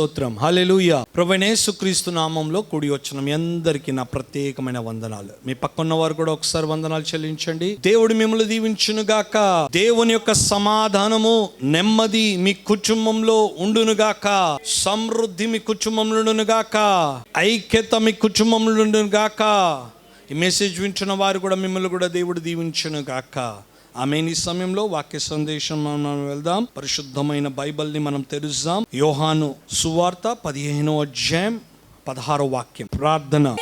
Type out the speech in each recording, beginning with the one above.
స్తోత్రం. హలెలుయ ప్రవణేశు క్రీస్తు నామంలో కూడి వచ్చిన మీ అందరికీ నా ప్రత్యేకమైన వందనాలు. మీ పక్కన్న వారు కూడా ఒకసారి వందనాలు చెల్లించండి. దేవుడు మిమ్మల్ని దీవించును గాక. దేవుని యొక్క సమాధానము నెమ్మది మీ కుటుంబంలో ఉండును గాక. సమృద్ధి మీ కుటుంబంలో గాక. ఐక్యత మీ కుటుంబంలో గాక. ఈ మెసేజ్ వింటున్న వారు కూడా మిమ్మల్ని కూడా దేవుడు దీవించును గాక. ఆమె ఈ సమయంలో వాక్య సందేశం మనం వెళ్దాం. పరిశుద్ధమైన బైబిల్ని మనం తెరుద్దాం. యోహాను సువార్త పదిహేనో అధ్యాయం పదహారో వాక్యం. ప్రార్థన.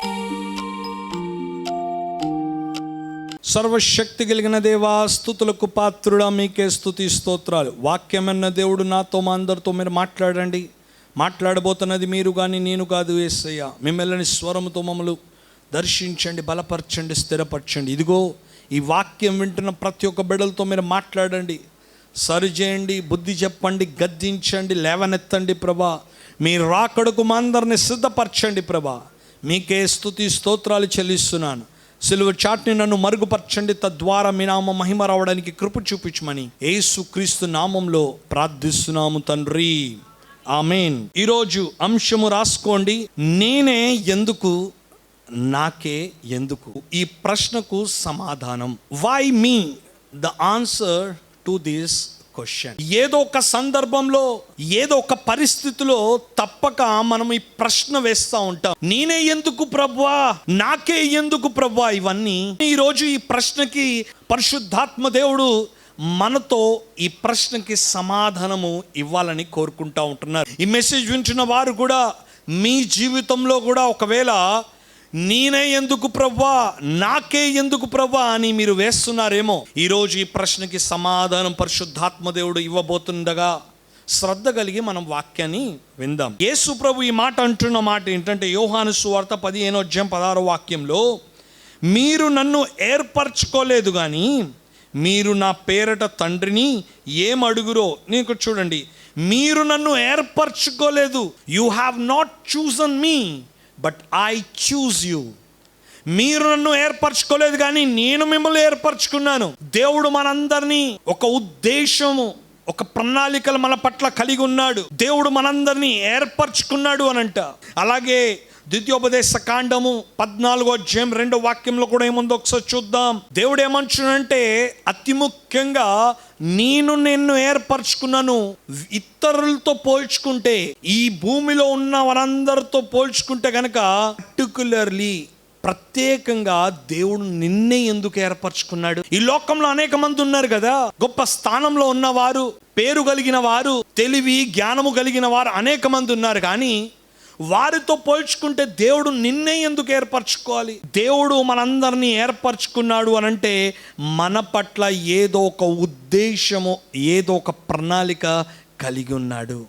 సర్వశక్తి కలిగిన దేవా స్థుతులకు పాత్రుడా మీకే స్థుతి స్తోత్రాలు. వాక్యమన్న దేవుడు నాతో మా అందరితో మీరు మాట్లాడండి. మాట్లాడబోతున్నది మీరు కానీ నేను కాదు వేసయ్య మిమ్మల్ని స్వరముతో మమ్మల్ని దర్శించండి బలపరచండి స్థిరపరచండి. ఇదిగో ఈ వాక్యం వింటున్న ప్రతి ఒక్క బిడ్డలతో మీరు మాట్లాడండి. సరిచేయండి బుద్ధి చెప్పండి గద్దించండి లేవనెత్తండి ప్రభా. మీ రాకడకు మా అందరిని సిద్ధపరచండి ప్రభా. మీకే స్థుతి స్తోత్రాలు చెల్లిస్తున్నాను. సిలువ చాట్ని నన్ను మరుగుపరచండి తద్వారా మీ నామ మహిమ రావడానికి కృప చూపించమని యేసు క్రీస్తు నామంలో ప్రార్థిస్తున్నాము తండ్రి. ఆమెన్. ఈరోజు అంశము రాసుకోండి. నేనే ఎందుకు నాకే ఎందుకు? ఈ ప్రశ్నకు సమాధానం. Why me the answer to this question ఏదో ఒక సందర్భంలో ఏదో ఒక పరిస్థితిలో తప్పక మనం ఈ ప్రశ్న వేస్తూ ఉంటాం. నేనే ఎందుకు ప్రభా నాకే ఎందుకు ప్రభా ఇవన్నీ ఈరోజు ఈ ప్రశ్నకి పరిశుద్ధాత్మ దేవుడు మనతో ఈ ప్రశ్నకి సమాధానము ఇవ్వాలని కోరుకుంటా ఉంటున్నారు. ఈ మెసేజ్ వింటున్న వారు కూడా మీ జీవితంలో కూడా ఒకవేళ నేనే ఎందుకు ప్రవ్వా? నాకే ఎందుకు ప్రవ్వా అని మీరు వేస్తున్నారేమో. ఈరోజు ఈ ప్రశ్నకి సమాధానం పరిశుద్ధాత్మదేవుడు ఇవ్వబోతుండగా శ్రద్ధ కలిగి మనం వాక్యాన్ని విందాం. యేసు ప్రభు ఈ మాట అంటున్న మాట ఏంటంటే యోహాను సువార్త పదిహేనో అధ్యాయం పదహారో వాక్యంలో మీరు నన్ను ఏర్పరచుకోలేదు కానీ మీరు నా పేరట తండ్రిని ఏం అడుగురో నీకు చూడండి. మీరు నన్ను ఏర్పరచుకోలేదు. You have not chosen me but I choose you మీరు నన్ను ఏర్పరచుకోలేదు కానీ నేను మిమ్మల్ని ఏర్పరచుకున్నాను. దేవుడు మనందరినీ ఒక ఉద్దేశము ఒక ప్రణాళికలు మన పట్ల కలిగి ఉన్నాడు. దేవుడు మనందరినీ ఏర్పరచుకున్నాడు అనంట. అలాగే ద్వితీయోపదేశ కాండము పద్నాలుగో అధ్యాయం రెండో వాక్యంలో కూడా ఏముందో ఒకసారి చూద్దాం. దేవుడు ఏమంటున్నాడంటే అతి ముఖ్యంగా నేను నిన్ను ఏర్పరచుకున్నాను ఇతరులతో పోల్చుకుంటే ఈ భూమిలో ఉన్న వారందరితో పోల్చుకుంటే కనుక పర్టికులర్లీ ప్రత్యేకంగా దేవుడు నిన్నే ఎందుకు ఏర్పరచుకున్నాడు? ఈ లోకంలో అనేక మంది ఉన్నారు కదా గొప్ప స్థానంలో ఉన్నవారు పేరు కలిగిన వారు తెలివి జ్ఞానము కలిగిన వారు అనేక మంది ఉన్నారు. కానీ వారితో పోల్చుకుంటే దేవుడు నిన్నే ఎందుకు ఏర్పరచుకోవాలి? దేవుడు మనందరినీ ఏర్పరచుకున్నాడు అని అంటే మన పట్ల ఏదో ఒక ఉద్దేశము ఏదో ఒక ప్రణాళిక కలిగి ఉన్నాడు.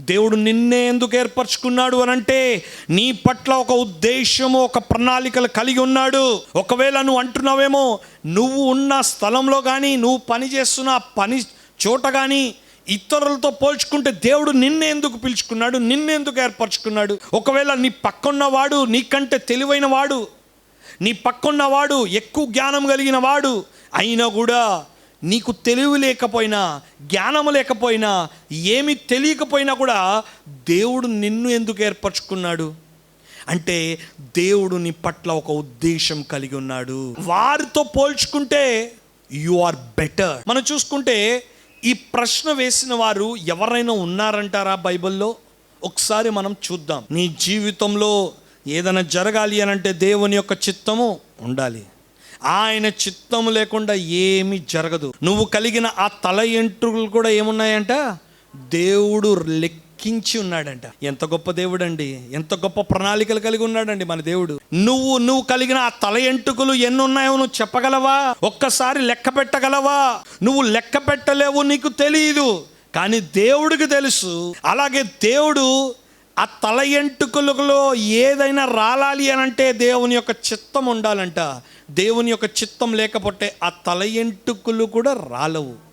దేవుడు నిన్నే ఎందుకు ఏర్పరచుకున్నాడు అని అంటే నీ పట్ల ఒక ఉద్దేశము ఒక ప్రణాళికలు కలిగి ఉన్నాడు. ఒకవేళ నువ్వు అంటున్నావేమో నువ్వు ఉన్న స్థలంలో కానీ నువ్వు పని చేస్తున్న పని చోట కానీ ఇతరులతో పోల్చుకుంటే దేవుడు నిన్నెందుకు పిలుచుకున్నాడు? నిన్నెందుకు ఏర్పరచుకున్నాడు? ఒకవేళ నీ పక్కన్నవాడు నీకంటే తెలివైన వాడు నీ పక్కన్నవాడు ఎక్కువ జ్ఞానం కలిగిన వాడు అయినా కూడా నీకు తెలివి లేకపోయినా జ్ఞానం లేకపోయినా ఏమి తెలియకపోయినా కూడా దేవుడు నిన్ను ఎందుకు ఏర్పరచుకున్నాడు? అంటే దేవుడు నీ పట్ల ఒక ఉద్దేశం కలిగి ఉన్నాడు. వారితో పోల్చుకుంటే యు ఆర్ బెటర్ మనం చూసుకుంటే ఈ ప్రశ్న వేసిన వారు ఎవరైనా ఉన్నారంటారా బైబిల్లో? ఒకసారి మనం చూద్దాం. నీ జీవితంలో ఏదైనా జరగాలి అని అంటే దేవుని యొక్క చిత్తము ఉండాలి. ఆయన చిత్తము లేకుండా ఏమీ జరగదు. నువ్వు కలిగిన ఆ తల ఎంట్రుకలు కూడా ఏమున్నాయంట? దేవుడు ఎక్కించి ఉన్నాడంట. ఎంత గొప్ప దేవుడు అండి ఎంత గొప్ప ప్రణాళికలు కలిగి ఉన్నాడండి మన దేవుడు. నువ్వు నువ్వు కలిగిన ఆ తల ఎంటుకలు ఎన్ని ఉన్నాయో నువ్వు చెప్పగలవా? ఒక్కసారి లెక్క పెట్టగలవా? నువ్వు లెక్క పెట్టలేవు నీకు తెలియదు కానీ దేవుడికి తెలుసు. అలాగే దేవుడు ఆ తల ఎంటుకలలో ఏదైనా రాలాలి అని అంటే దేవుని యొక్క చిత్తం ఉండాలంట. దేవుని యొక్క చిత్తం లేకపోతే ఆ తల ఎంటుకలు కూడా రాలవు.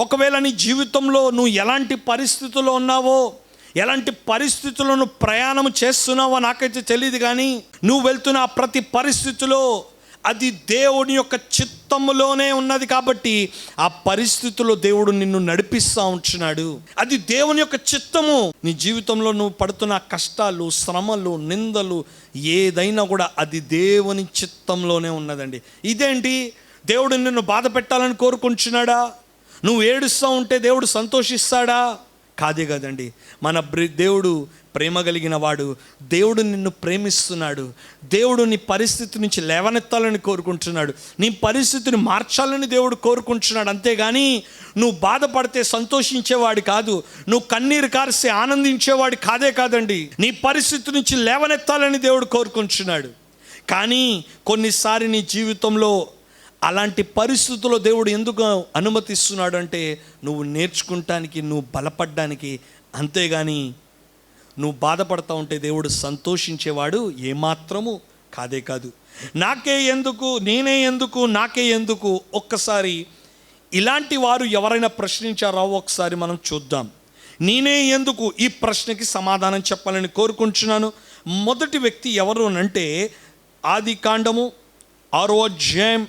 ఒకవేళ నీ జీవితంలో నువ్వు ఎలాంటి పరిస్థితుల్లో ఉన్నావో ఎలాంటి పరిస్థితులను ప్రయాణం చేస్తున్నావో నాకైతే తెలియదు కానీ నువ్వు వెళ్తున్న ప్రతి పరిస్థితిలో అది దేవుని యొక్క చిత్తములోనే ఉన్నది కాబట్టి ఆ పరిస్థితుల్లో దేవుడు నిన్ను నడిపిస్తూ ఉంటున్నాడు అది దేవుని యొక్క చిత్తము. నీ జీవితంలో నువ్వు పడుతున్న కష్టాలు శ్రమలు నిందలు ఏదైనా కూడా అది దేవుని చిత్తంలోనే ఉన్నదండి. ఇదేంటి? దేవుడు నిన్ను బాధ పెట్టాలని కోరుకుంటున్నాడా? నువ్వు ఏడుస్తూ ఉంటే దేవుడు సంతోషిస్తాడా? కాదే కదండి. మన బ్రి- దేవుడు ప్రేమ కలిగిన వాడు. దేవుడు నిన్ను ప్రేమిస్తున్నాడు. దేవుడు నీ పరిస్థితి నుంచి లేవనెత్తాలని కోరుకుంటున్నాడు. నీ పరిస్థితిని మార్చాలని దేవుడు కోరుకుంటున్నాడు. అంతేగాని నువ్వు బాధపడితే సంతోషించేవాడు కాదు. నువ్వు కన్నీరు కారిస్తే ఆనందించేవాడు కాదే కాదండి. నీ పరిస్థితి నుంచి లేవనెత్తాలని దేవుడు కోరుకుంటున్నాడు. కానీ కొన్నిసారి నీ జీవితంలో అలాంటి పరిస్థితుల్లో దేవుడు ఎందుకు అనుమతిస్తున్నాడు అంటే నువ్వు నేర్చుకుంటానికి నువ్వు బలపడ్డానికి అంతేగాని నువ్వు బాధపడతా ఉంటే దేవుడు సంతోషించేవాడు ఏమాత్రము కాదే కాదు. నాకే ఎందుకు నేనే ఎందుకు నాకే ఎందుకు ఒక్కసారి ఇలాంటి వారు ఎవరైనా ప్రశ్నించారో? ఒకసారి మనం చూద్దాం. నేనే ఎందుకు ఈ ప్రశ్నకి సమాధానం చెప్పాలని కోరుకుంటున్నాను? మొదటి వ్యక్తి ఎవరు అంటే ఆది కాండము ఆరో అధ్యాయం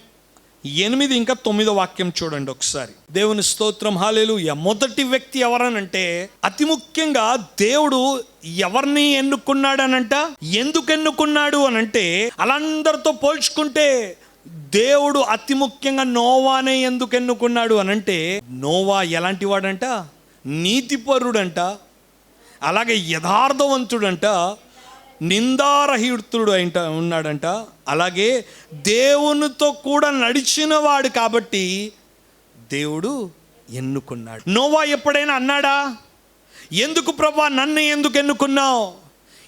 ఎనిమిది ఇంకా తొమ్మిదో వాక్యం చూడండి ఒకసారి. దేవుని స్తోత్రం హాలేలు మొదటి వ్యక్తి ఎవరనంటే అతి ముఖ్యంగా దేవుడు ఎవరిని ఎన్నుకున్నాడు అనంట ఎందుకు ఎన్నుకున్నాడు అనంటే అలందరితో పోల్చుకుంటే దేవుడు అతి ముఖ్యంగా నోవానే ఎందుకు ఎన్నుకున్నాడు అనంటే నోవా ఎలాంటి వాడంట నీతిపరుడంట. అలాగే యథార్థవంతుడంట. నిందారహితుడు అంట ఉన్నాడంట. అలాగే దేవునితో కూడా నడిచిన వాడు కాబట్టి దేవుడు ఎన్నుకున్నాడు. నోవా ఎప్పుడైనా అన్నాడా? ఎందుకు ప్రభా నన్ను ఎందుకు ఎన్నుకున్నావు?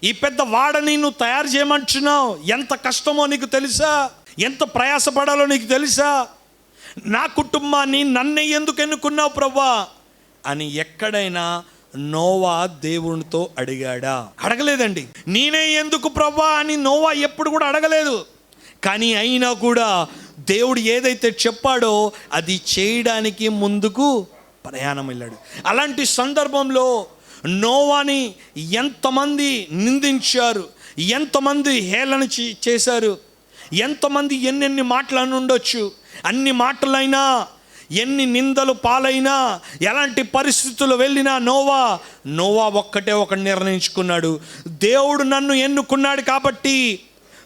ఈ పెద్ద వాడని నువ్వు తయారు చేయమంటున్నావు. ఎంత కష్టమో నీకు తెలుసా? ఎంత ప్రయాసపడాలో నీకు తెలుసా? నా కుటుంబాన్ని నన్నే ఎందుకు ఎన్నుకున్నావు ప్రభా? అని ఎక్కడైనా నోవా దేవునితో అడిగాడా? అడగలేదండి. నేనే ఎందుకు ప్రభా అని నోవా ఎప్పుడు కూడా అడగలేదు. కానీ అయినా కూడా దేవుడు ఏదైతే చెప్పాడో అది చేయడానికి ముందుకు ప్రయాణం వెళ్ళాడు. అలాంటి సందర్భంలో నోవాని ఎంతమంది నిందించారు? ఎంతమంది హేళన చే- చేశారు? ఎంతమంది ఎన్నెన్ని మాటలు అని ఉండొచ్చు అన్ని మాటలైనా ఎన్ని నిందలు పాలైనా ఎలాంటి పరిస్థితులు వెళ్ళినా నోవా నోవా ఒక్కటే ఒక నిర్ణయించుకున్నాడు. దేవుడు నన్ను ఎన్నుకున్నాడు కాబట్టి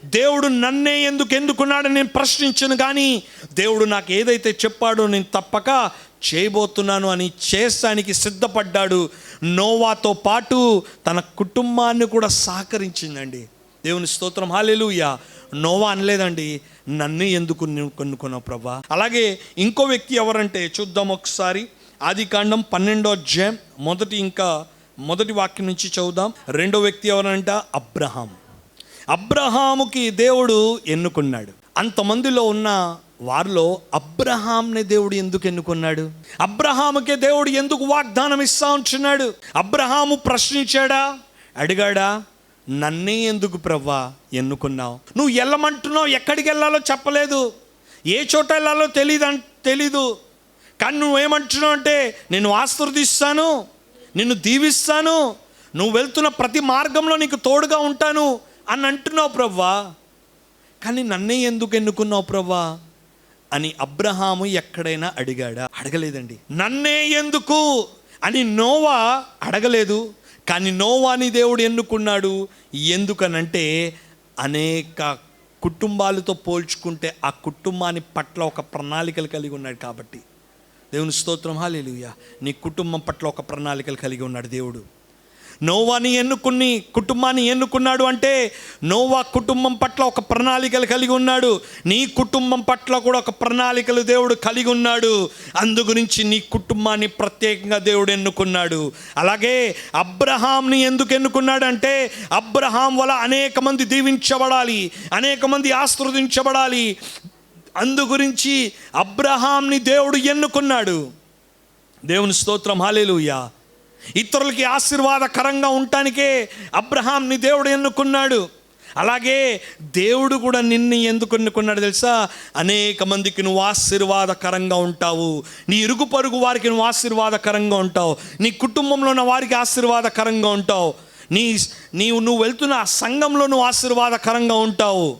దేవుడు నన్నే ఎందుకు ఎందుకున్నాడని నేను ప్రశ్నించను కానీ దేవుడు నాకు ఏదైతే చెప్పాడో నేను తప్పక చేయబోతున్నాను అని చేస్తానికి సిద్ధపడ్డాడు. నోవాతో పాటు తన కుటుంబాన్ని కూడా సహకరించిందండి. దేవుని స్తోత్రం. హాలెలుయా నోవా అనలేదండి. నన్ను ఎందుకు కొనుక్కున్నావు ప్రభా? అలాగే ఇంకో వ్యక్తి ఎవరంటే చూద్దాం ఒకసారి. ఆది కాండం పన్నెండో అధ్యాయం. మొదటి ఇంకా మొదటి వాక్యం నుంచి చదువుదాం. రెండో వ్యక్తి ఎవరంట? అబ్రహాం. అబ్రహాముకి దేవుడు ఎన్నుకున్నాడు. అంతమందిలో ఉన్న వారిలో అబ్రహాంని దేవుడు ఎందుకు ఎన్నుకున్నాడు? అబ్రహాముకే దేవుడు ఎందుకు వాగ్దానం ఇస్తా ఉంటున్నాడు? అబ్రహాము ప్రశ్నించాడా? అడిగాడా? నన్నే ఎందుకు ప్రవ్వా ఎన్నుకున్నావు? నువ్వు వెళ్ళమంటున్నావు ఎక్కడికి వెళ్ళాలో చెప్పలేదు. ఏ చోట వెళ్ళాలో తెలియదు తెలీదు. కానీ నువ్వేమంటున్నావు అంటే నేను ఆశీర్దిస్తాను నిన్ను దీవిస్తాను నువ్వు వెళ్తున్న ప్రతి మార్గంలో నీకు తోడుగా ఉంటాను అని అంటున్నావు ప్రవ్వా. కానీ నన్నే ఎందుకు ఎన్నుకున్నావు ప్రవ్వా? అని అబ్రహాము ఎక్కడైనా అడిగాడా? అడగలేదండి. నన్నే ఎందుకు? అని నోవా అడగలేదు. కానీ నోవాని దేవుడు ఎన్నుకున్నాడు ఎందుకనంటే అనేక కుటుంబాలతో పోల్చుకుంటే ఆ కుటుంబాన్ని పట్ల ఒక ప్రణాళికలు కలిగి ఉన్నాడు కాబట్టి. దేవుని స్తోత్రం. హాలేలుయ్య నీ కుటుంబం పట్ల ఒక ప్రణాళికలు కలిగి ఉన్నాడు దేవుడు. నోవాని ఎన్నుకుని కుటుంబాన్ని ఎన్నుకున్నాడు అంటే నోవా కుటుంబం పట్ల ఒక ప్రణాళికలు కలిగి ఉన్నాడు. నీ కుటుంబం పట్ల కూడా ఒక ప్రణాళికలు దేవుడు కలిగి ఉన్నాడు. అందుగురించి నీ కుటుంబాన్ని ప్రత్యేకంగా దేవుడు ఎన్నుకున్నాడు. అలాగే అబ్రహాంని ఎందుకు ఎన్నుకున్నాడు అంటే అబ్రహాం వల్ల అనేక మంది దీవించబడాలి అనేక మంది ఆశీర్వదించబడాలి. అందుగురించి అబ్రహాంని దేవుడు ఎన్నుకున్నాడు. దేవుని స్తోత్రం హాలేలుయ్యా ఇతరులకి ఆశీర్వాదకరంగా ఉండటానికే అబ్రహాంని దేవుడు ఎన్నుకున్నాడు. అలాగే దేవుడు కూడా నిన్ను ఎందుకు ఎన్నుకున్నాడు తెలుసా? అనేక మందికి నువ్వు ఆశీర్వాదకరంగా ఉంటావు. నీ ఇరుగు పరుగు వారికి నువ్వు ఆశీర్వాదకరంగా ఉంటావు. నీ కుటుంబంలో ఉన్న వారికి ఆశీర్వాదకరంగా ఉంటావు. నీ నీవు నువ్వు వెళ్తున్న ఆ సంఘంలో నువ్వు ఆశీర్వాదకరంగా ఉంటావు.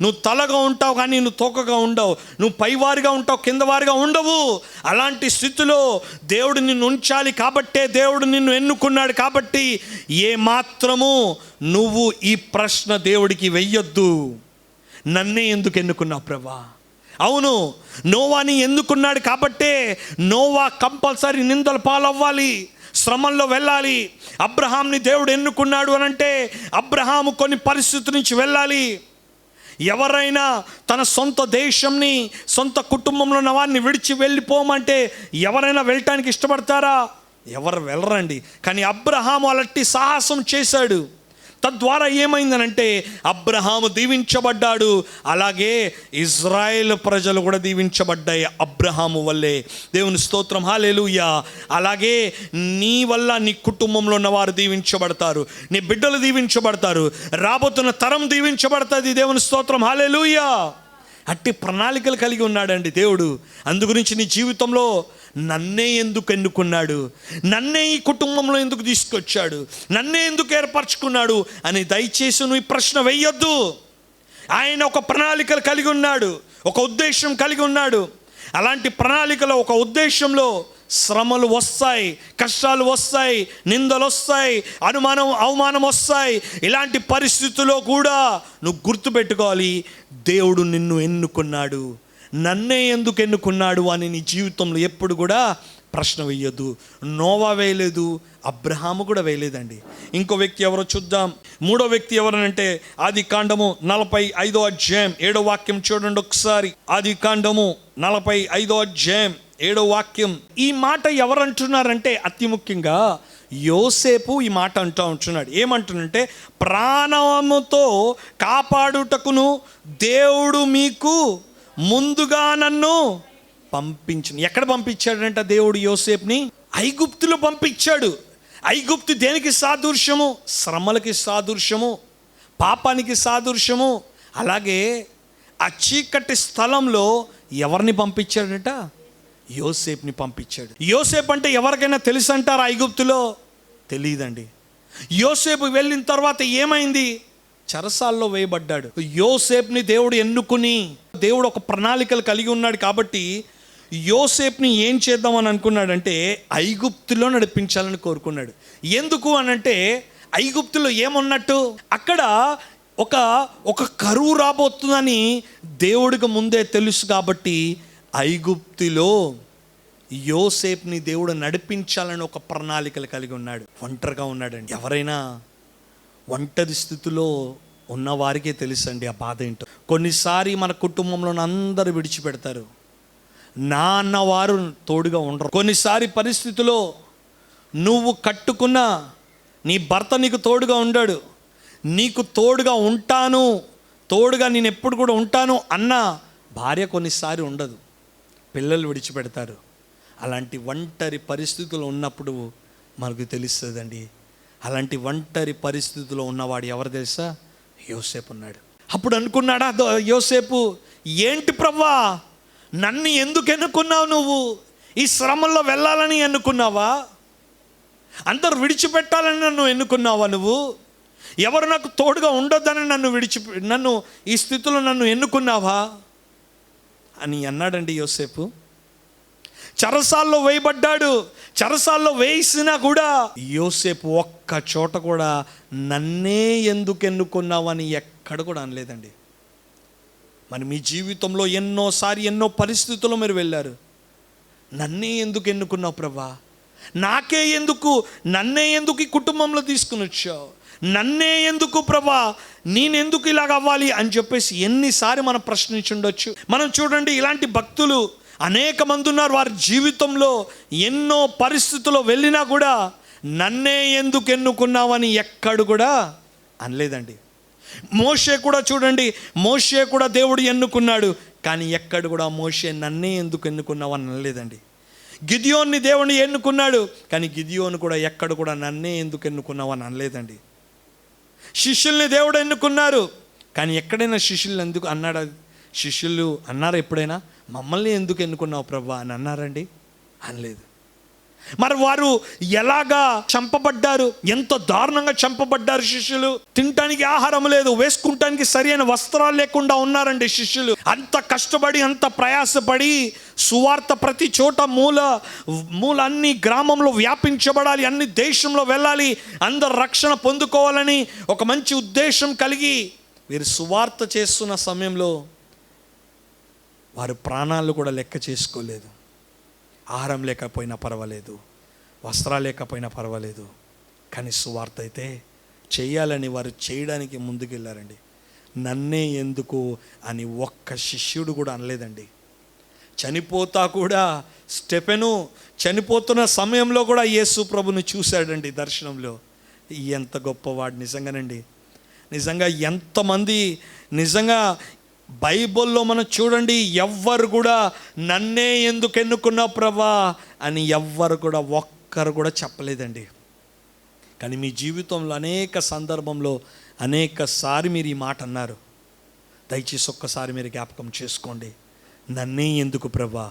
నువ్వు తలగా ఉంటావు కానీ నువ్వు తోకగా ఉండవు. నువ్వు పైవారిగా ఉంటావు కిందవారిగా ఉండవు. అలాంటి స్థితిలో దేవుడు నిన్ను ఉంచాలి కాబట్టే దేవుడు నిన్ను ఎన్నుకున్నాడు కాబట్టి ఏ మాత్రము నువ్వు ఈ ప్రశ్న దేవుడికి వెయ్యొద్దు. నన్నే ఎందుకు ఎన్నుకున్నావు ప్రభా? అవును నోవాని ఎందుకున్నాడు కాబట్టే నోవా కంపల్సరీ నిందల పాలవ్వాలి శ్రమంలో వెళ్ళాలి. అబ్రహాంని దేవుడు ఎన్నుకున్నాడు అని అంటే అబ్రహాము కొన్ని పరిస్థితి నుంచి వెళ్ళాలి. ఎవరైనా తన సొంత దేశంని సొంత కుటుంబంలో ఉన్న వారిని విడిచి వెళ్ళిపోమంటే ఎవరైనా వెళ్ళటానికి ఇష్టపడతారా? ఎవరు వెళ్ళరండి. కానీ అబ్రహాము అలాంటి సాహసం చేశాడు. తద్వారా ఏమైందనంటే అబ్రహాము దీవించబడ్డాడు. అలాగే ఇజ్రాయెల్ ప్రజలు కూడా దీవించబడ్డాయి అబ్రహాము వల్లే. దేవుని స్తోత్రం హాలేలుయ్యా అలాగే నీ వల్ల నీ కుటుంబంలో ఉన్నవారు దీవించబడతారు. నీ బిడ్డలు దీవించబడతారు. రాబోతున్న తరం దీవించబడుతుంది. దేవుని స్తోత్రం హాలేలుయ్యా అట్టి ప్రణాళికలు కలిగి ఉన్నాడండి దేవుడు. అందు గురించి నీ జీవితంలో నన్నే ఎందుకు ఎన్నుకున్నాడు? నన్నే ఈ కుటుంబంలో ఎందుకు తీసుకొచ్చాడు? నన్నే ఎందుకు ఏర్పరచుకున్నాడు? అని దయచేసి నువ్వు ఈ ప్రశ్న వెయ్యొద్దు ఆయన ఒక ప్రణాళికలు కలిగి ఉన్నాడు ఒక ఉద్దేశం కలిగి ఉన్నాడు. అలాంటి ప్రణాళికలో ఒక ఉద్దేశంలో శ్రమలు వస్తాయి కష్టాలు వస్తాయి నిందలు వస్తాయి అనుమానం అవమానం వస్తాయి. ఇలాంటి పరిస్థితుల్లో కూడా నువ్వు గుర్తుపెట్టుకోవాలి దేవుడు నిన్ను ఎన్నుకున్నాడు. నన్నే ఎందుకు ఎన్నుకున్నాడు అని నీ జీవితంలో ఎప్పుడు కూడా ప్రశ్న వేయొద్దు. నోవా వేయలేదు అబ్రహాము కూడా వేయలేదండి. ఇంకో వ్యక్తి ఎవరో చూద్దాం. మూడో వ్యక్తి ఎవరనంటే ఆది కాండము నలభై ఐదో అధ్యాయం ఏడో వాక్యం చూడండి ఒకసారి. ఆది కాండము నలభై ఐదో అధ్యాయం ఏడో వాక్యం. ఈ మాట ఎవరంటున్నారంటే అతి ముఖ్యంగా యోసేపు ఈ మాట అంటూ ఉంటున్నాడు. ఏమంటున్నంటే ప్రాణముతో కాపాడుటకును దేవుడు మీకు ముందుగా నన్ను పంపించను ఎక్కడ పంపించాడంట దేవుడు యోసేపుని? ఐగుప్తులో పంపించాడు. ఐగుప్తు దేనికి సాదృశ్యము? శ్రమలకి సాదృశ్యము పాపానికి సాదృశ్యము. అలాగే ఆ చీకటి స్థలంలో ఎవరిని పంపించాడట? యోసేపుని పంపించాడు. యోసేపు అంటే ఎవరికైనా తెలుసు అంటారా ఐగుప్తులో? తెలియదండి యోసేపు వెళ్ళిన తర్వాత ఏమైంది? చెరసాల్లో వేయబడ్డాడు. యోసేప్ని దేవుడు ఎన్నుకుని దేవుడు ఒక ప్రణాళికలు కలిగి ఉన్నాడు కాబట్టి యోసేప్ని ఏం చేద్దామని అనుకున్నాడంటే ఐగుప్తులో నడిపించాలని కోరుకున్నాడు. ఎందుకు అనంటే ఐగుప్తులో ఏమున్నట్టు? అక్కడ ఒక ఒక కరువు రాబోతుందని దేవుడికి ముందే తెలుసు కాబట్టి ఐగుప్తిలో యోసేప్ని దేవుడు నడిపించాలని ఒక ప్రణాళికలు కలిగి ఉన్నాడు. ఒంటరిగా ఉన్నాడండి. ఎవరైనా ఒంటరి స్థితిలో ఉన్న వారికే తెలుసండి ఆ బాధ ఏంటో. కొన్నిసారి మన కుటుంబంలో అందరూ విడిచిపెడతారు. నా అన్నవారు తోడుగా ఉండరు. కొన్నిసారి పరిస్థితిలో నువ్వు కట్టుకున్న నీ భర్త నీకు తోడుగా ఉండాడు. నీకు తోడుగా ఉంటాను తోడుగా నేను ఎప్పుడు కూడా ఉంటాను అన్న భార్య కొన్నిసారి ఉండదు. పిల్లలు విడిచిపెడతారు. అలాంటి ఒంటరి పరిస్థితులు ఉన్నప్పుడు మనకు తెలుస్తుందండి అలాంటి ఒంటరి పరిస్థితిలో ఉన్నవాడు ఎవరు తెలుసా? యోసేపు ఉన్నాడు. అప్పుడు అనుకున్నాడా యోసేపు ఏంటి ప్రవ్వా? నన్ను ఎందుకు ఎన్నుకున్నావు నువ్వు? ఈ శ్రమంలో వెళ్ళాలని ఎన్నుకున్నావా? అందరు విడిచిపెట్టాలని నన్ను ఎన్నుకున్నావా నువ్వు? ఎవరు నాకు తోడుగా ఉండొద్దని నన్ను విడిచి నన్ను ఈ స్థితిలో నన్ను ఎన్నుకున్నావా? అని అన్నాడండి యోసేపు. చరసాల్లో వేయబడ్డాడు చరసాల్లో వేసినా కూడా యోసేపు ఒక్క చోట కూడా నన్నే ఎందుకు ఎన్నుకున్నావని ఎక్కడ కూడా అనలేదండి. మరి మీ జీవితంలో ఎన్నోసారి ఎన్నో పరిస్థితుల్లో మీరు వెళ్ళారు. నన్నే ఎందుకు ఎన్నుకున్నావు ప్రభా? నాకే ఎందుకు నన్నే ఎందుకు ఈ కుటుంబంలో తీసుకుని వచ్చావు? నన్నే ఎందుకు ప్రభా నేనెందుకు ఇలాగ అవ్వాలి అని చెప్పేసి ఎన్నిసారి మనం ప్రశ్నించుండొచ్చు. మనం చూడండి ఇలాంటి భక్తులు అనేక మంది ఉన్నారు వారి జీవితంలో. ఎన్నో పరిస్థితుల్లో వెళ్ళినా కూడా నన్నే ఎందుకు ఎన్నుకున్నావని ఎక్కడు కూడా అనలేదండి. మోషే కూడా చూడండి మోషే కూడా దేవుడు ఎన్నుకున్నాడు కానీ ఎక్కడ కూడా మోషే నన్నే ఎందుకు ఎన్నుకున్నావు అని అనలేదండి. గిదియోన్ని దేవుని ఎన్నుకున్నాడు కానీ గిదియోను కూడా ఎక్కడ కూడా నన్నే ఎందుకు ఎన్నుకున్నావు అని అనలేదండి. శిష్యుల్ని దేవుడు ఎన్నుకున్నారు కానీ ఎక్కడైనా శిష్యులు ఎందుకు అన్నాడు? శిష్యులు అన్నారు ఎప్పుడైనా? మమ్మల్ని ఎందుకు ఎన్నుకున్నావు ప్రభా అని అన్నారండి? అనలేదు. మరి వారు ఎలాగా చంపబడ్డారు? ఎంత దారుణంగా చంపబడ్డారు శిష్యులు? తినటానికి ఆహారం లేదు వేసుకుంటానికి సరైన వస్త్రాలు లేకుండా ఉన్నారండి శిష్యులు. అంత కష్టపడి అంత ప్రయాసపడి సువార్త ప్రతి చోట మూల మూల అన్ని గ్రామంలో వ్యాపించబడాలి అన్ని దేశంలో వెళ్ళాలి అందరు రక్షణ పొందుకోవాలని ఒక మంచి ఉద్దేశం కలిగి వీరు సువార్త చేస్తున్న సమయంలో వారు ప్రాణాలు కూడా లెక్క చేసుకోలేదు. ఆహారం లేకపోయినా పర్వాలేదు. వస్త్రాలు లేకపోయినా పర్వాలేదు. కానీ సువార్త అయితే చేయాలని వారు చేయడానికి ముందుకెళ్ళారండి నన్నే ఎందుకు అని ఒక్క శిష్యుడు కూడా అనలేదండి. చనిపోతా కూడా స్టెపెను చనిపోతున్న సమయంలో కూడా యేసు ప్రభుని చూశాడండి దర్శనంలో. ఎంత గొప్పవాడు నిజంగానండి. నిజంగా ఎంతమంది నిజంగా బైబిల్లో మనం చూడండి ఎవ్వరు కూడా నన్నే ఎందుకు ఎన్నుకున్నావు ప్రభా అని ఎవ్వరు కూడా ఒక్కరు కూడా చెప్పలేదండి. కానీ మీ జీవితంలో అనేక సందర్భంలో అనేక సారి మీరు ఈ మాట అన్నారు. దయచేసి ఒక్కసారి మీరు జ్ఞాపకం చేసుకోండి. నన్నే ఎందుకు ప్రభా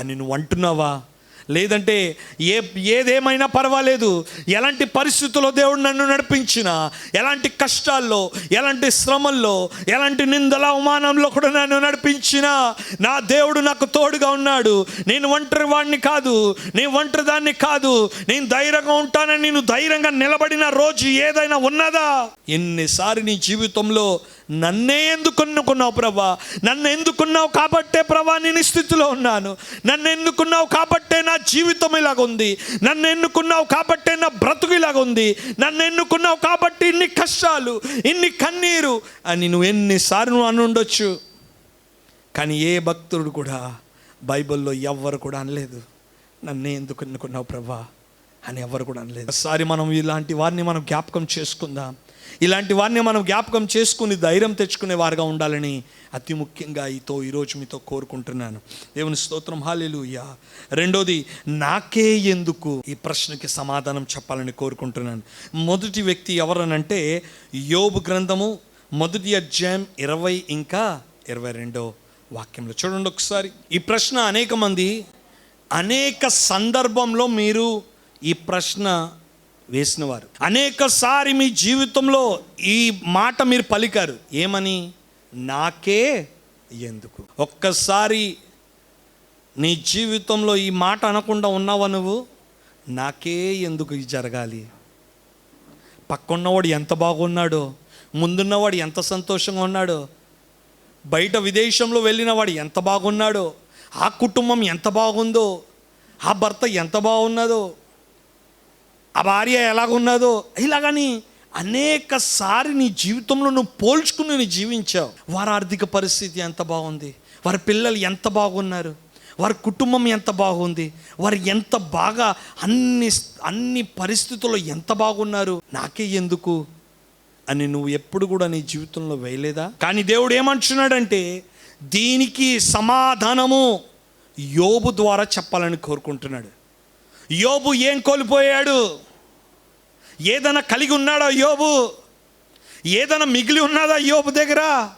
అని నువ్వు అంటున్నావా? లేదంటే ఏ ఏదేమైనా పర్వాలేదు. ఎలాంటి పరిస్థితుల్లో దేవుడు నన్ను నడిపించిన ఎలాంటి కష్టాల్లో ఎలాంటి శ్రమల్లో ఎలాంటి నిందల అవమానంలో కూడా నన్ను నడిపించిన నా దేవుడు నాకు తోడుగా ఉన్నాడు. నేను ఒంటరి వాడిని కాదు. నేను ఒంటరి దాన్ని కాదు. నేను ధైర్యంగా ఉంటానని నేను ధైర్యంగా నిలబడిన రోజు ఏదైనా ఉన్నదా? ఎన్నిసార్లు నీ జీవితంలో నన్నే ఎందుకు ఎన్నుకున్నావు ప్రభా? నన్ను ఎందుకున్నావు కాబట్టే ప్రభా నేను స్థితిలో ఉన్నాను. నన్ను ఎన్నుకున్నావు కాబట్టే నా జీవితం ఇలాగుంది నన్ను ఎన్నుకున్నావు కాబట్టే నా బ్రతుకు ఇలాగుంది నన్ను ఎన్నుకున్నావు కాబట్టి ఇన్ని కష్టాలు ఇన్ని కన్నీరు అని నువ్వు ఎన్నిసార్లు నువ్వు అని ఉండొచ్చు. కానీ ఏ భక్తుడు కూడా బైబిల్లో ఎవ్వరు కూడా అనలేదు. నన్నే ఎందుకు ఎన్నుకున్నావు ప్రభా? అని ఎవరు కూడా అనలేదు. ఒకసారి మనం ఇలాంటి వారిని మనం జ్ఞాపకం చేసుకుందాం. ఇలాంటి వారిని మనం జ్ఞాపకం చేసుకుని ధైర్యం తెచ్చుకునే వారుగా ఉండాలని అతి ముఖ్యంగా ఈతో ఈరోజు మీతో కోరుకుంటున్నాను. దేవుని స్తోత్రం హాలేలుయ్యా రెండోది నాకే ఎందుకు ఈ ప్రశ్నకి సమాధానం చెప్పాలని కోరుకుంటున్నాను. మొదటి వ్యక్తి ఎవరనంటే యోబు గ్రంథము మొదటి అధ్యాయం ఇరవై ఇంకా ఇరవై రెండో వాక్యంలో. చూడండి ఒకసారి. ఈ ప్రశ్న అనేక మంది అనేక సందర్భంలో మీరు ఈ ప్రశ్న వేసినవారు. అనేక సారి మీ జీవితంలో ఈ మాట మీరు పలికారు. ఏమని? నాకే ఎందుకు? ఒక్కసారి నీ జీవితంలో ఈ మాట అనకుండా ఉన్నావా నువ్వు? నాకే ఎందుకు ఇది జరగాలి? పక్కన్నవాడు ఎంత బాగున్నాడో ముందున్నవాడు ఎంత సంతోషంగా ఉన్నాడో బయట విదేశంలో వెళ్ళిన వాడు ఎంత బాగున్నాడో ఆ కుటుంబం ఎంత బాగుందో ఆ భర్త ఎంత బాగున్నదో ఆ భార్య ఎలాగున్నదో ఇలాగని అనేక సారి నీ జీవితంలో నువ్వు పోల్చుకుని నువ్వు జీవించావు. వారి ఆర్థిక పరిస్థితి ఎంత బాగుంది? వారి పిల్లలు ఎంత బాగున్నారు? వారి కుటుంబం ఎంత బాగుంది? వారు ఎంత బాగా అన్ని అన్ని పరిస్థితుల్లో ఎంత బాగున్నారు? నాకే ఎందుకు? అని నువ్వు ఎప్పుడు కూడా నీ జీవితంలో వేయలేదా? కానీ దేవుడు ఏమంటున్నాడంటే దీనికి సమాధానము యోబు ద్వారా చెప్పాలని కోరుకుంటున్నాడు. యోబు ఏం కోల్పోయాడు? ఏదైనా కలిగి ఉన్నాడా యోబు? ఏదైనా మిగిలి ఉన్నదా యోబు దగ్గర?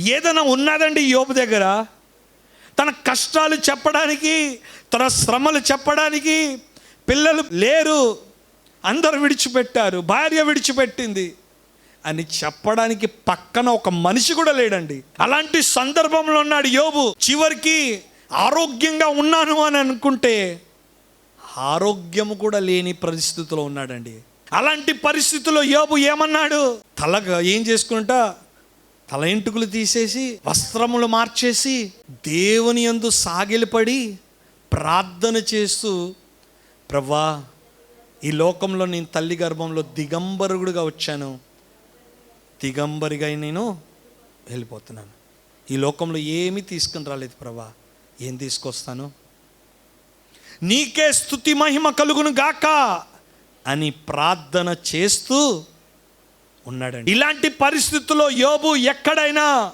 ఏదైనా ఉన్నదండి యోబు దగ్గర? తన కష్టాలు చెప్పడానికి తన శ్రమలు చెప్పడానికి పిల్లలు లేరు. అందరు విడిచిపెట్టారు. భార్య విడిచిపెట్టింది. అని చెప్పడానికి పక్కన ఒక మనిషి కూడా లేడండి. అలాంటి సందర్భంలో ఉన్నాడు యోబు. చివరికి ఆరోగ్యంగా ఉన్నాను అని అనుకుంటే ఆరోగ్యము కూడా లేని పరిస్థితిలో ఉన్నాడండి. అలాంటి పరిస్థితుల్లో యోబు ఏమన్నాడు? తలగా ఏం చేసుకుంటా? తల ఎంటుకలు తీసేసి వస్త్రములు మార్చేసి దేవుని యందు సాగిలపడి ప్రార్థన చేస్తూ ప్రభా ఈ లోకంలో నేను తల్లి గర్భంలో దిగంబరుగుడుగా వచ్చాను. దిగంబరిగా నేను వెళ్ళిపోతున్నాను. ఈ లోకంలో ఏమీ తీసుకుని రాలేదు ప్రభా. ఏం తీసుకొస్తాను? నీకే స్థుతి మహిమ కలుగును గాక అని ప్రార్థన చేస్తూ ఉన్నాడండి. ఇలాంటి పరిస్థితుల్లో యోబు ఎక్కడైనా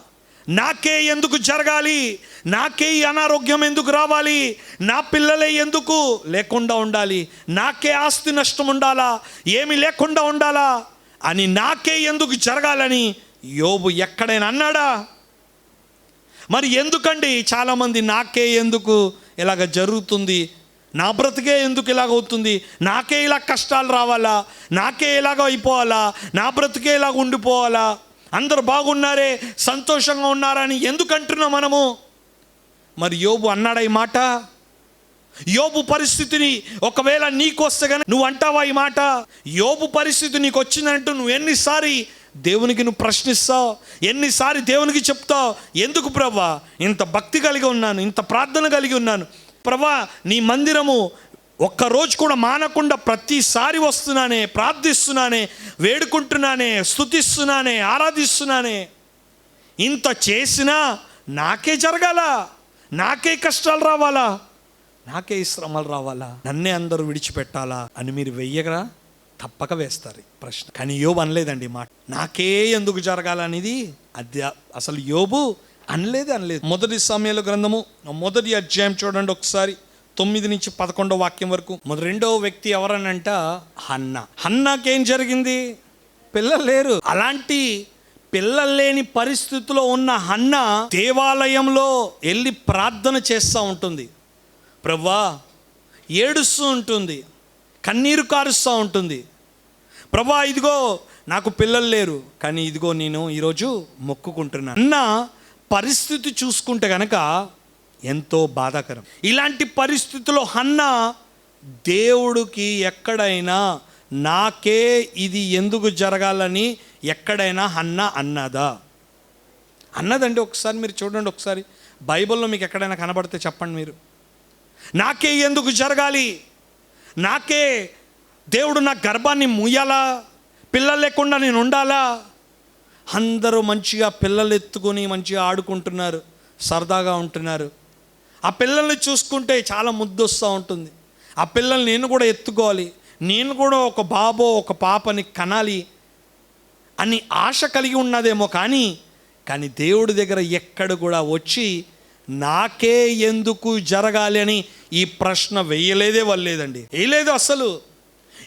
నాకే ఎందుకు జరగాలి? నాకే ఈ అనారోగ్యం ఎందుకు రావాలి? నా పిల్లలే ఎందుకు లేకుండా ఉండాలి? నాకే ఆస్తి నష్టం ఉండాలా? ఏమి లేకుండా ఉండాలా? అని నాకే ఎందుకు జరగాలని యోబు ఎక్కడైనా అన్నాడా? మరి ఎందుకండి చాలామంది నాకే ఎందుకు ఇలాగ జరుగుతుంది? నా బ్రతికే ఎందుకు ఇలాగ అవుతుంది? నాకే ఇలా కష్టాలు రావాలా? నాకే ఇలాగ అయిపోవాలా? నా బ్రతికే ఇలాగ ఉండిపోవాలా? అందరు బాగున్నారే? సంతోషంగా ఉన్నారని ఎందుకు అంటున్నాం మనము? మరి యోబు అన్నాడా ఈ మాట? యోబు పరిస్థితిని ఒకవేళ నీకు వస్తే కానీ నువ్వు అంటావా ఈ మాట? యోబు పరిస్థితి నీకు వచ్చిందంటూ నువ్వు ఎన్నిసారి దేవునికి నువ్వు ప్రశ్నిస్తావు? ఎన్నిసారి దేవునికి చెప్తావు? ఎందుకు ప్రభా? ఇంత భక్తి కలిగి ఉన్నాను ఇంత ప్రార్థన కలిగి ఉన్నాను. ప్రభా నీ మందిరము ఒక్కరోజు కూడా మానకుండా ప్రతిసారి వస్తున్నానే ప్రార్థిస్తున్నానే వేడుకుంటున్నానే స్తుతిస్తున్నానే ఆరాధిస్తున్నానే. ఇంత చేసినా నాకే జరగాల నాకే కష్టాలు రావాలా నాకే శ్రమలు రావాలా నన్నే అందరూ విడిచిపెట్టాలా అని మీరు వెయ్యగరా? తప్పక వేస్తారు ప్రశ్న. కానీ యోబు అనలేదండి మాట. నాకే ఎందుకు జరగాలనేది అది అసలు యోబు అనలేదు అనలేదు. మొదటి సమయాల గ్రంథము మొదటి అధ్యాయం చూడండి ఒకసారి తొమ్మిది నుంచి పదకొండో వాక్యం వరకు. మొదటి రెండో వ్యక్తి ఎవరనంట? హన్న. హన్నాకేం జరిగింది? పిల్లలు లేరు అలాంటి పిల్లలు లేని పరిస్థితిలో ఉన్న హన్న దేవాలయంలో వెళ్ళి ప్రార్థన చేస్తూ ఉంటుంది. ప్రవ్వా ఏడుస్తూ ఉంటుంది. కన్నీరు కారుస్తూ ఉంటుంది. ప్రభా ఇదిగో నాకు పిల్లలు లేరు. కానీ ఇదిగో నేను ఈరోజు మొక్కుకుంటున్నాను. అన్న పరిస్థితి చూసుకుంటే కనుక ఎంతో బాధాకరం. ఇలాంటి పరిస్థితిలో హన్న దేవుడికి ఎక్కడైనా నాకే ఇది ఎందుకు జరగాలని ఎక్కడైనా హన్న అన్నదా? అన్నదండి ఒకసారి మీరు చూడండి ఒకసారి. బైబిల్లో మీకు ఎక్కడైనా కనబడితే చెప్పండి మీరు. నాకే ఎందుకు జరగాలి? నాకే దేవుడు నా గర్భాన్ని ముయ్యాలా పిల్లలు లేకుండా నేను ఉండాలా? అందరూ మంచిగా పిల్లలు ఎత్తుకొని మంచిగా ఆడుకుంటున్నారు సరదాగా ఉంటున్నారు. ఆ పిల్లల్ని చూసుకుంటే చాలా ముద్దొస్తూ ఉంటుంది. ఆ పిల్లల్ని నేను కూడా ఎత్తుకోవాలి నేను కూడా ఒక బాబో ఒక పాపని కనాలి అని ఆశ కలిగి ఉన్నదేమో కానీ కానీ దేవుడి దగ్గర ఎక్కడ కూడా వచ్చి నాకే ఎందుకు జరగాలి అని ఈ ప్రశ్న వెయ్యలేదే వల్లేదండి. వేయలేదు అసలు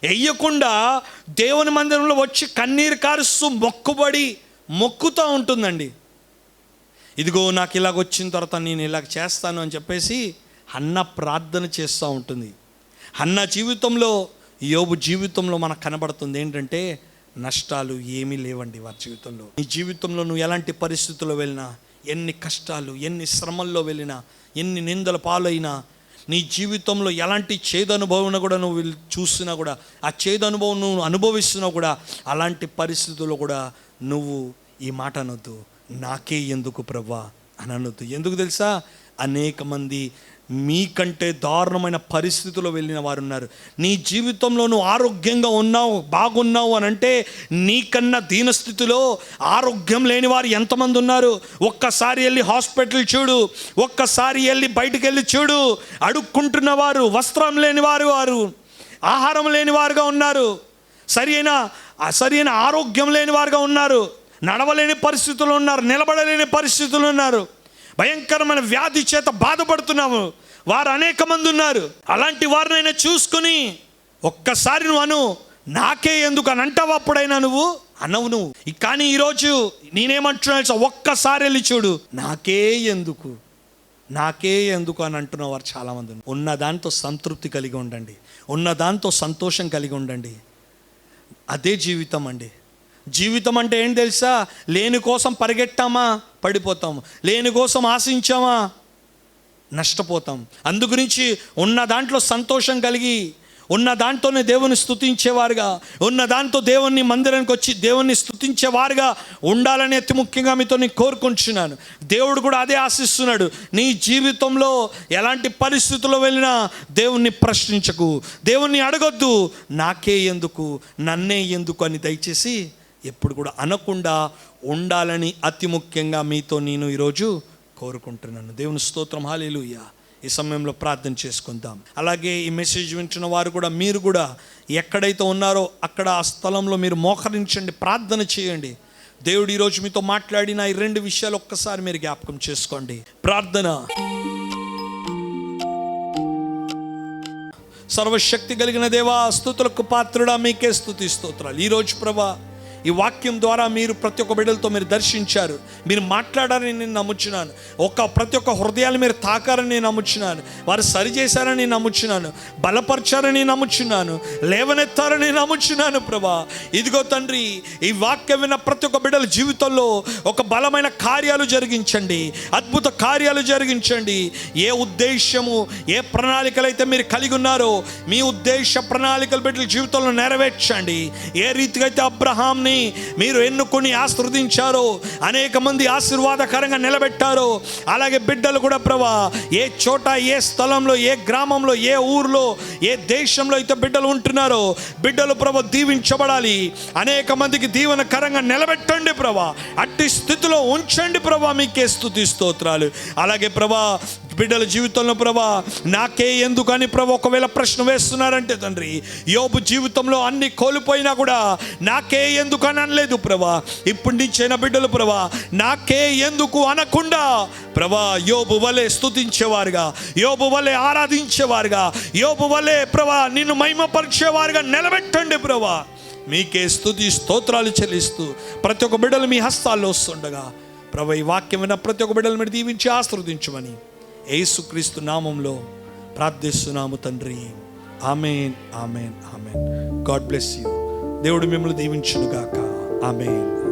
వేయకుండా దేవుని మందిరంలో వచ్చి కన్నీరు కారుస్తూ మొక్కుబడి మొక్కుతూ ఉంటుందండి. ఇదిగో నాకు ఇలాగ వచ్చిన తర్వాత నేను ఇలాగ చేస్తాను అని చెప్పేసి అన్న ప్రార్థన చేస్తూ ఉంటుంది. అన్న జీవితంలో యోబు జీవితంలో మనకు కనబడుతుంది ఏంటంటే నష్టాలు ఏమీ లేవండి వారి జీవితంలో. నీ జీవితంలో నువ్వు ఎలాంటి పరిస్థితుల్లో వెళ్ళినా ఎన్ని కష్టాలు ఎన్ని శ్రమల్లో వెళ్ళినా ఎన్ని నిందల పాలైనా నీ జీవితంలో ఎలాంటి చేదనుభవం కూడా నువ్వు చూస్తున్నా చూసినా కూడా ఆ చేదు అనుభవం నువ్వు అనుభవిస్తున్నా కూడా అలాంటి పరిస్థితుల్లో కూడా నువ్వు ఈ మాట అనొద్దు. నాకే ఎందుకు ప్రవ్వా? అని అనొద్దు. ఎందుకు తెలుసా? అనేక మంది మీకంటే దారుణమైన పరిస్థితుల్లో వెళ్ళిన వారు ఉన్నారు నీ జీవితంలో నువ్వు ఆరోగ్యంగా ఉన్నావు బాగున్నావు అని అంటే నీకన్నా దీనస్థితిలో ఆరోగ్యం లేని వారు ఎంతమంది ఉన్నారు? ఒక్కసారి వెళ్ళి హాస్పిటల్ చూడు. ఒక్కసారి వెళ్ళి బయటికి వెళ్ళి చూడు. అడుక్కుంటున్న వారు వస్త్రం లేని వారు వారు ఆహారం లేని వారుగా ఉన్నారు. సరి అయిన సరి అయిన ఆరోగ్యం లేని వారుగా ఉన్నారు. నడవలేని పరిస్థితులు ఉన్నారు. నిలబడలేని పరిస్థితులు ఉన్నారు. భయంకరమైన వ్యాధి చేత బాధపడుతున్నాము. వారు అనేక మంది ఉన్నారు. అలాంటి వారినైనా చూసుకుని ఒక్కసారి నువ్వు అను. నాకే ఎందుకు అని అంటావు అప్పుడైనా నువ్వు? అనవు నువ్వు. కానీ ఈరోజు నేనేమంటున్నా ఒక్కసారి వెళ్ళి చూడు. నాకే ఎందుకు? నాకే ఎందుకు అని అంటున్న వారు చాలామంది ఉన్న దాంతో సంతృప్తి కలిగి ఉండండి. ఉన్న దాంతో సంతోషం కలిగి ఉండండి. అదే జీవితం అండి. జీవితం అంటే ఏం తెలుసా? లేని కోసం పరిగెట్టామా? పడిపోతాము లేని కోసం ఆశించామా? నష్టపోతాం. అందు గురించి ఉన్న దాంట్లో సంతోషం కలిగి ఉన్న దాంతోనే దేవుని స్థుతించేవారుగా ఉన్న దాంతో దేవుని మందిరానికి వచ్చి దేవుణ్ణి స్థుతించేవారుగా ఉండాలని అతి ముఖ్యంగా మీతో నేను కోరుకుంటున్నాను. దేవుడు కూడా అదే ఆశిస్తున్నాడు. నీ జీవితంలో ఎలాంటి పరిస్థితుల్లో వెళ్ళినా దేవుణ్ణి ప్రశ్నించకు. దేవుణ్ణి అడగొద్దు. నాకే ఎందుకు? నన్నే ఎందుకు? అని దయచేసి ఎప్పుడు కూడా అనకుండా ఉండాలని అతి ముఖ్యంగా మీతో నేను ఈరోజు కోరుకుంటున్నాను. దేవుని స్తోత్రం. హాలేలుయ్యా ఈ సమయంలో ప్రార్థన చేసుకుందాం. అలాగే ఈ మెసేజ్ వింటున్న వారు కూడా మీరు కూడా ఎక్కడైతే ఉన్నారో అక్కడ ఆ స్థలంలో మీరు మోకరించండి ప్రార్థన చేయండి. దేవుడు ఈరోజు మీతో మాట్లాడిన ఈ రెండు విషయాలు ఒక్కసారి మీరు జ్ఞాపకం చేసుకోండి. ప్రార్థన. సర్వశక్తి కలిగిన దేవా స్థుతులకు పాత్రుడా మీకే స్థుతి స్తోత్రాలు. ఈరోజు ప్రభా ఈ వాక్యం ద్వారా మీరు ప్రతి ఒక్క బిడ్డలతో మీరు దర్శించారు. మీరు మాట్లాడారని నేను నమ్ముచున్నాను. ఒక ప్రతి ఒక్క హృదయాలు మీరు తాకారని నేను నమ్ముచున్నాను. వారు సరిచేశారని నేను నమ్ముచున్నాను. బలపరిచారని నమ్ముచున్నాను. లేవనెత్తారని నమ్ముచున్నాను ప్రభా. ఇదిగో తండ్రి ఈ వాక్యం విన్న ప్రతి ఒక్క బిడ్డల జీవితంలో ఒక బలమైన కార్యాలు జరిగించండి. అద్భుత కార్యాలు జరిగించండి. ఏ ఉద్దేశము ఏ ప్రణాళికలు అయితే మీరు కలిగి ఉన్నారో మీ ఉద్దేశ ప్రణాళికలు బిడ్డల జీవితంలో నెరవేర్చండి. ఏ రీతిగా అయితే అబ్రహాంని మీరు ఎన్నుకొని ఆశీర్వదించారో అనేక మంది ఆశీర్వాదకరంగా నిలబెట్టారో అలాగే బిడ్డలు కూడా ప్రభా ఏ చోట ఏ స్థలంలో ఏ గ్రామంలో ఏ ఊర్లో ఏ దేశంలో అయితే బిడ్డలు ఉంటున్నారో బిడ్డలు ప్రభ దీవించబడాలి. అనేక మందికి దీవనకరంగా నిలబెట్టండి ప్రభా. అట్టి స్థితిలో ఉంచండి ప్రభా మీకే స్థుతి స్తోత్రాలు. అలాగే ప్రభా బిడ్డల జీవితంలో ప్రభా నాకే ఎందుకని ప్రభా ఒకవేళ ప్రశ్న వేస్తున్నారంటే తండ్రి యోబు జీవితంలో అన్ని కోల్పోయినా కూడా నాకే ఎందుకని అనలేదు ప్రభా. ఇప్పుడు నుంచైన బిడ్డలు ప్రభా నాకే ఎందుకు అనకుండా ప్రభా యోబు వలె స్తుతించేవారుగా యోబు వలె ఆరాధించేవారుగా యోబు వలె ప్రభా నిన్ను మహిమపరిచేవారుగా నిలబెట్టండి ప్రభా. మీకే స్థుతి స్తోత్రాలు చెల్లిస్తూ ప్రతి ఒక్క బిడ్డలు మీ హస్తాల్లో వస్తుండగా ప్రభా ఈ వాక్యం విన్న ప్రతి ఒక్క బిడ్డలు మీరు దీవించి ఆశ్రవదించమని యేసుక్రీస్తు నామంలో ప్రార్థిస్తున్నాము తండ్రి. Amen amen amen. God bless you. దేవుడు మిమ్మల్ని దీవించునుగాక. ఆమెన్.